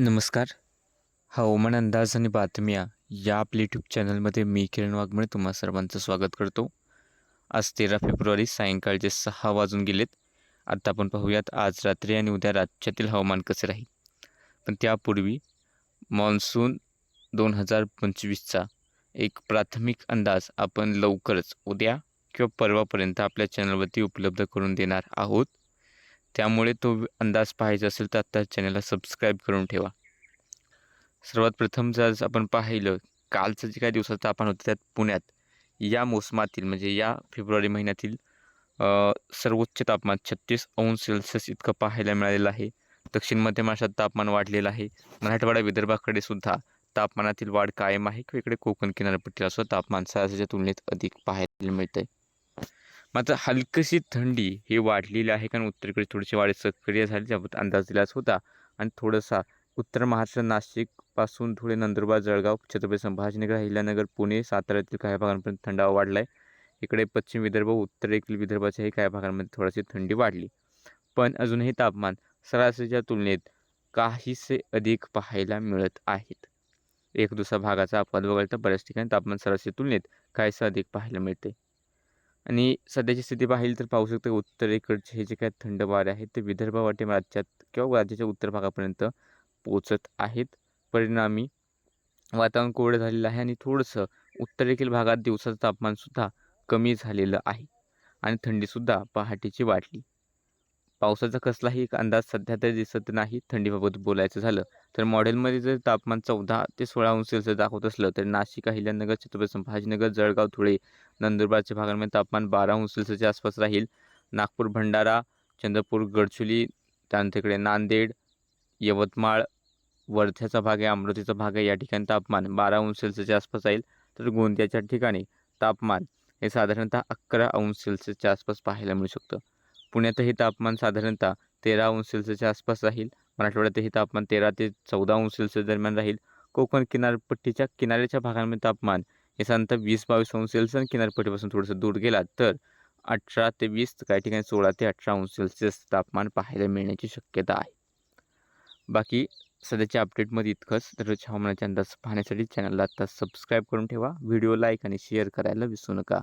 नमस्कार. हवामान अंदाज आणि बातम्या या आपल्या यूट्यूब चॅनलमध्ये मी किरण वाघमळे तुम्हा सर्वांचं स्वागत करतो. आज तेरा फेब्रुवारी सायंकाळचे सहा वाजून गेलेत. आत्ता आपण पाहूयात आज रात्री आणि उद्या राज्यातील हवामान कसे राहील. पण त्यापूर्वी मान्सून दोन हजार पंचवीसचा एक प्राथमिक अंदाज आपण लवकरच उद्या किंवा परवापर्यंत आपल्या चॅनलवरती उपलब्ध करून देणार आहोत. त्यामुळे तो अंदाज पाहायचा असेल तर आत्ता चॅनलला सबस्क्राईब करून ठेवा. सर्वात प्रथम जर आपण पाहिलं कालचं जे काही दिवसाचं तापमान होतं त्यात पुण्यात या मोसमातील म्हणजे या फेब्रुवारी महिन्यातील सर्वोच्च तापमान छत्तीस अंश सेल्सिअस इतकं पाहायला मिळालेलं आहे. दक्षिण मध्य महाराष्ट्रात तापमान वाढलेलं आहे. मराठवाडा विदर्भाकडे सुद्धा तापमानातील वाढ कायम आहे. किंवा इकडे कोकण किनारपट्टीला सुद्धा तापमान सरासरीच्या तुलनेत अधिक पाहायला मिळतंय. मात्र हलकशी थंडी ही वाढलेली आहे. कारण उत्तरेकडे थोडीशी वाढ सक्रिय झाली त्याबद्दल अंदाज दिलाच होता. आणि थोडासा उत्तर महाराष्ट्र नाशिकपासून धुळे नंदुरबार जळगाव छत्रपती संभाजीनगर अहिल्यानगर पुणे साताऱ्यातील काही भागांपर्यंत थंडावा वाढला आहे इकडे पश्चिम विदर्भ उत्तरेकडील विदर्भाच्याही काही भागांमध्ये थोडीशी थंडी वाढली. पण अजूनही तापमान सरासरीच्या तुलनेत काहीसे अधिक पाहायला मिळत आहेत. एक दुसरा भागाचा अपवाद वगळता बऱ्याच ठिकाणी तापमान सरासरी तुलनेत काहीसं अधिक पाहायला मिळते. आणि सध्याची स्थिती पाहिली तर पाहू शकतो उत्तरेकडचे हे जे काय थंड वारे आहेत ते विदर्भावाटे राज्यात किंवा राज्याच्या उत्तर भागापर्यंत पोचत आहेत. परिणामी वातावरण कोरडं झालेलं आहे आणि थोडंसं उत्तरेकडील भागात दिवसाचं तापमानसुद्धा कमी झालेलं आहे आणि थंडीसुद्धा पहाटेची वाढली. पावसाचा कसलाही एक अंदाज सध्या तरी दिसत नाही थंडीबाबत बोलायचं झालं. तर मॉडेलमध्ये जर तापमान चौदा ते सोळा अंश सेल्सिअस दाखवत असलं तर नाशिक अहिल्यानगर छत्रपती संभाजीनगर जळगाव धुळे नंदुरबारच्या भागांमध्ये तापमान बारा अंश सेल्सिअसच्या आसपास राहील. नागपूर भंडारा चंद्रपूर गडचुली त्यानंतर इकडे नांदेड यवतमाळ वर्ध्याचा भाग आहे अमरावतीचा भाग आहे या ठिकाणी तापमान बारा अंश सेल्सिअसच्या आसपास राहील. तर गोंदियाच्या ठिकाणी तापमान हे साधारणतः अकरा अंश सेल्सिअसच्या आसपास पाहायला मिळू शकतं. पुण्यातही तापमान साधारणतः तेरा अंश सेल्सिअसच्या आसपास राहील. मराठवाड्यातही तापमान तेरा ते चौदा अंश सेल्सिअस दरम्यान राहील. कोकण किनारपट्टीच्या किनाऱ्याच्या भागांमध्ये तापमान हे साधारणतः वीस बावीस अंश सेल्सिअस आणि किनारपट्टीपासून थोडंसं दूर गेला तर अठरा ते वीस काही ठिकाणी सोळा ते अठरा अंश सेल्सिअस तापमान पाहायला मिळण्याची शक्यता आहे. बाकी सध्याच्या अपडेटमध्ये इतकंच. दररोज हवामानाच्या अंदाज पाहण्यासाठी चॅनलला आत्ता सबस्क्राईब करून ठेवा. व्हिडिओ लाईक आणि शेअर करायला विसरू नका.